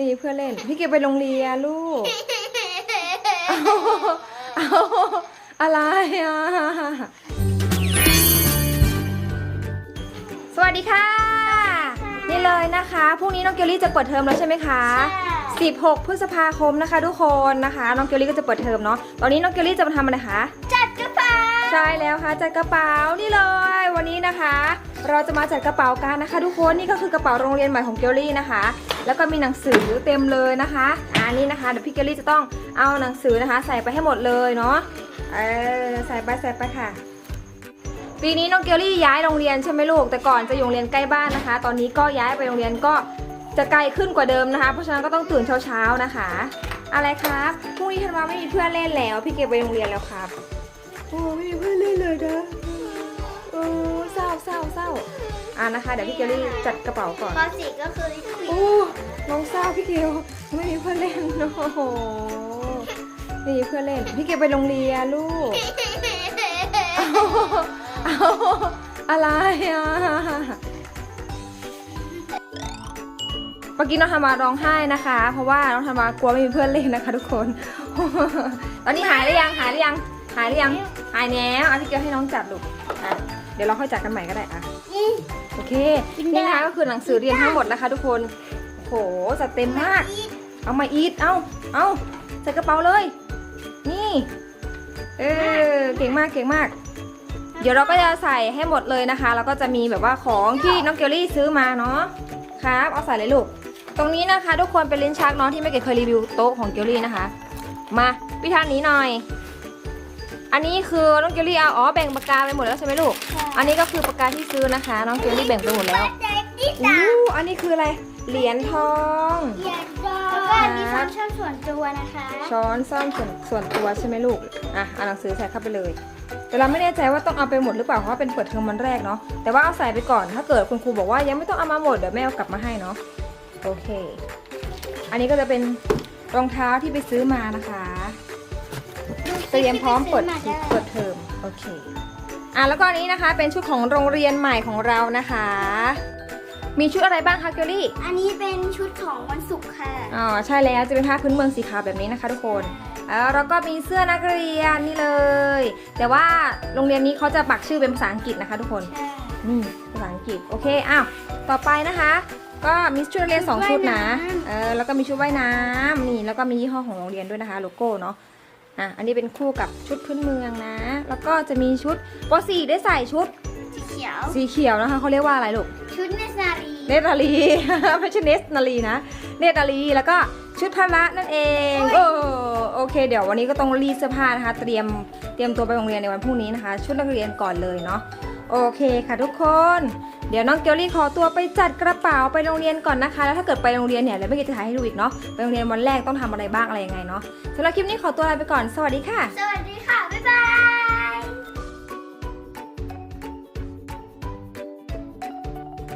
ไม่มีเพื่อนเล่น พี่เกไปโรงเรียนลูกเอาเอาอะไรอะ สวัสดีค่ะ นี่เลยนะคะ พรุ่งนี้น้องเกลลี่จะเปิดเทอมแล้วใช่ไหมคะ 16 พฤษภาคมนะคะ ทุกคนนะคะ น้องเกลลี่ก็จะเปิดเทอมเนาะ ตอนนี้น้องเกลลี่จะมาทำอะไรคะจัดกระเป๋า ใช่แล้วค่ะจัดกระเป๋านี่เลย วันนี้นะคะ เราจะมาจัดกระเป๋ากันนะคะ ทุกคนนี่ก็คือกระเป๋าโรงเรียนใหม่ของเกลลี่นะคะ แล้วก็มีหนังสือเต็มเลยนะคะอ่านี่นะคะเดี๋ยวพี่เกลลี่จะต้องเอาหนังสือนะคะ ใส่ไปให้หมดเลยเนาะเออใส่ไปใส่ไปค่ะ ปีนี้น้องเกลลี่ย้ายโรงเรียนใช่ไหมลูกแต่ก่อนจะอยู่โรงเรียนใกล้บ้านนะคะ ตอนนี้ก็ย้ายไปโรงเรียนก็จะไกลขึ้นกว่าเดิมนะคะ เพราะฉะนั้นก็ต้องตื่นเช้าๆนะคะ อะไรครับพรุ่งนี้ธันวาไม่มีเพื่อนเล่นแล้ว พี่เกลไปโรงเรียนแล้วครับโอ้ไม่ อ่านะคะ เดี๋ยวพี่เกลลี่จัดกระเป๋าก่อน ข้อสี่ก็คือลิควิดโอ้น้องเศร้าพี่เกลไม่มีเพื่อนเล่นโอ้โหไม่มีเพื่อนเล่น พี่เกลไปโรงเรียนลูกเอาเอาอะไรอะเมื่อกี้น้องธรรมาร้องไห้นะคะ เพราะว่าน้องธรรมากลัวไม่มีเพื่อนเล่นนะคะ ทุกคน ตอนนี้หายหรือยังหายหรือยังหายหรือยังหายแล้วเอาพี่เกลให้น้องจัดลูกอะ เดี๋ยวเราค่อยจัดกันใหม่ก็ได้อะอืม โอเคนี่นะคะก็คือหนังสือเรียนทั้งหมดนะคะ ทุกคนโอ้โหจัดเต็มมาก เอามาอีทเอาเอาใส่กระเป๋าเลย นี่ เออเก่งมากเก่งมาก เดี๋ยวเราก็จะใส่ให้หมดเลยนะคะ แล้วก็จะมีแบบว่าของที่น้องเกลลี่ซื้อมาเนาะครับ เอาใส่เลยลูก ตรงนี้นะคะ ทุกคนเป็นลิ้นชักเนาะที่ไม่เกดเคยรีวิวโต๊ะของเกลลี่นะคะ มาพิธานนี้หน่อย อันนี้คือน้องเกลลี่เอาอ๋อแบ่งปากกาไปหมดแล้วใช่ไหมลูก อันนี้ก็คือปากกาที่ซื้อนะคะ น้องเกลลี่แบ่งไปหมดแล้วใจที่อู้สามอันนี้คืออะไร เหรียญทองเหยียดดอแล้วก็อันนี้ฟังก์ชันส่วนตัวนะคะ ช้อนซ่อมส่วนส่วนตัวใช่ไหมลูก อะเอาหนังสือใส่เข้าไปเลย แต่เราไม่แน่ใจว่าต้องเอาไปหมดหรือเปล่า เพราะว่าเป็นเปิดเทอมวันแรกเนาะ แต่ว่าเอาใส่ไปก่อน ถ้าเกิดคุณครูบอกว่ายังไม่ต้องเอามาหมดเดี๋ยวแม่เอากลับมาให้เนาะ โอเค อันนี้ก็จะเป็นรองเท้าที่ไปซื้อมานะคะ เตรียมพร้อมเปิดเปิดเทอมโอเคอะแล้วก็อันนี้นะคะเป็นชุดของโรงเรียนใหม่ของเรานะคะ มีชุดอะไรบ้างคะเกลลี่อันนี้เป็นชุดของวันศุกร์ค่ะอ๋อใช่แล้วจะเป็นผ้าพื้นเมืองสีขาวแบบนี้นะคะ ทุกคนแล้วเราก็มีเสื้อนักเรียนนี่เลย แต่ว่าโรงเรียนนี้เขาจะปักชื่อเป็นภาษาอังกฤษนะคะ ทุกคนนี่ภาษาอังกฤษโอเคอ้าวต่อไปนะคะ ก็มีชุดนักเรียนสองชุดนะเออแล้วก็มีชุดว่ายน้ำนี่แล้วก็มียี่ห้อของโรงเรียนด้วยนะคะโลโก้เนาะ อะอันนี้เป็นคู่กับชุดพื้นเมืองนะ แล้วก็จะมีชุดป .4 ได้ใส่ชุดสีเขียว สีเขียวนะคะเขาเรียกว่าอะไรลูก ชุดเนสนารีเนตรนาลี ไม่ใช่เนสนาลีนะ เนตรนาลีแล้วก็ชุดพละนั่นเองโอ้โอเค เดี๋ยววันนี้ก็ต้องรีดเสื้อผ้านะคะ เตรียมเตรียมตัวไปโรงเรียนในวันพรุ่งนี้นะคะ ชุดนักเรียนก่อนเลยเนาะโอเคค่ะทุกคน เดี๋ยวน้องเกลลี่ขอตัวไปจัดกระเป๋าไปโรงเรียนก่อนนะคะ แล้วถ้าเกิดไปโรงเรียนเนี่ยเดี๋ยวไม่กี่จะถ่ายให้ดูอีกเนาะไปโรงเรียนวันแรกต้องทำอะไรบ้างอะไรยังไงเนาะสำหรับคลิปนี้ขอตัวลาไปก่อนสวัสดีค่ะ สวัสดีค่ะ